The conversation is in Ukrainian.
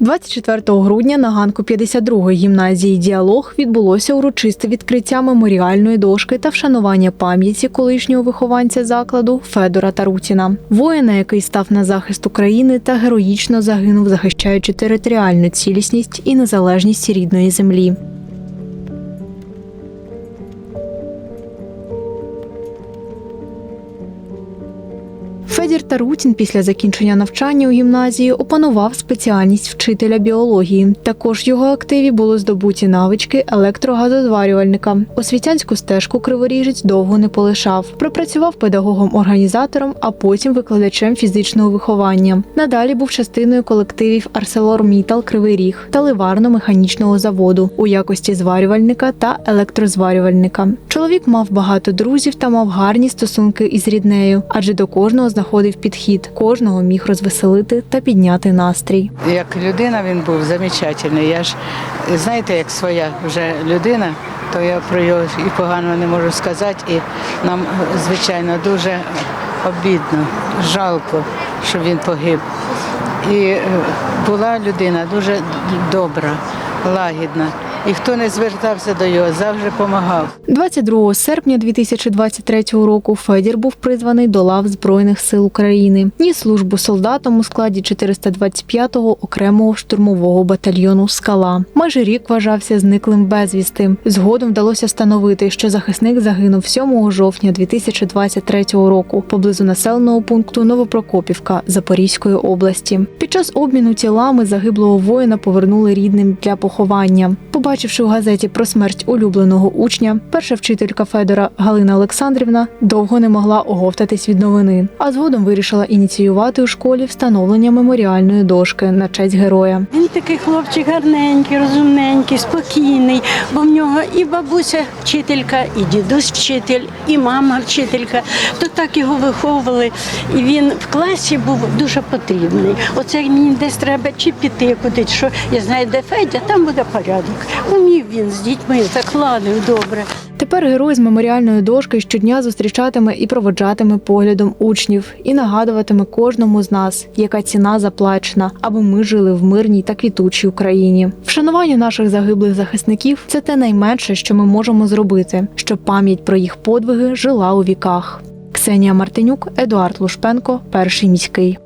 24 грудня на ганку 52-ї гімназії Діалог відбулося урочисте відкриття меморіальної дошки та вшанування пам'яті колишнього вихованця закладу Федора Тарутіна, воїна, який став на захист України та героїчно загинув, захищаючи територіальну цілісність і незалежність рідної землі. Федір Тарутін після закінчення навчання у гімназії опанував спеціальність вчителя біології. Також в його активі було здобуті навички електрогазозварювальника. Освітянську стежку криворіжець довго не полишав. Пропрацював педагогом-організатором, а потім викладачем фізичного виховання. Надалі був частиною колективів ArcelorMittal Кривий Ріг та ливарно-механічного заводу у якості зварювальника та електрозварювальника. Чоловік мав багато друзів та мав гарні стосунки із ріднею, адже до кожного знаходив підхід, кожного міг розвеселити та підняти настрій. Як людина він був замечательний. Я ж знаєте, як своя вже людина, то я про його і погано не можу сказати. І нам, звичайно, дуже обідно, жалко, що він погиб. І е, була людина дуже добра, лагідна. І хто не звертався до його, завжди допомагав. 22 серпня 2023 року Федір був призваний до лав Збройних сил України. Ніс службу солдатом у складі 425-го окремого штурмового батальйону Скала. Майже рік вважався зниклим безвісти. Згодом вдалося встановити, що захисник загинув 7 жовтня 2023 року поблизу населеного пункту Новопрокопівка Запорізької області. Під час обміну тілами загиблого воїна повернули рідним для поховання. Побачивши у газеті про смерть улюбленого учня, перша вчителька Федора Галина Олександрівна довго не могла оговтатись від новини, а згодом вирішила ініціювати у школі встановлення меморіальної дошки на честь героя. Він такий хлопчик гарненький, розумненький, спокійний, бо в нього і бабуся вчителька, і дідусь вчитель, і мама вчителька. То так його виховували. І він в класі був дуже потрібний. Оце мені десь треба чи піти кудись, що я знаю, де Федя, там буде порядок. Умів він з дітьми, закладив добре. Тепер герой з меморіальної дошки щодня зустрічатиме і проводжатиме поглядом учнів і нагадуватиме кожному з нас, яка ціна заплачена, аби ми жили в мирній та квітучій Україні. Вшанування наших загиблих захисників це те найменше, що ми можемо зробити, щоб пам'ять про їх подвиги жила у віках. Ксенія Мартинюк, Едуард Лушпенко, перший міський.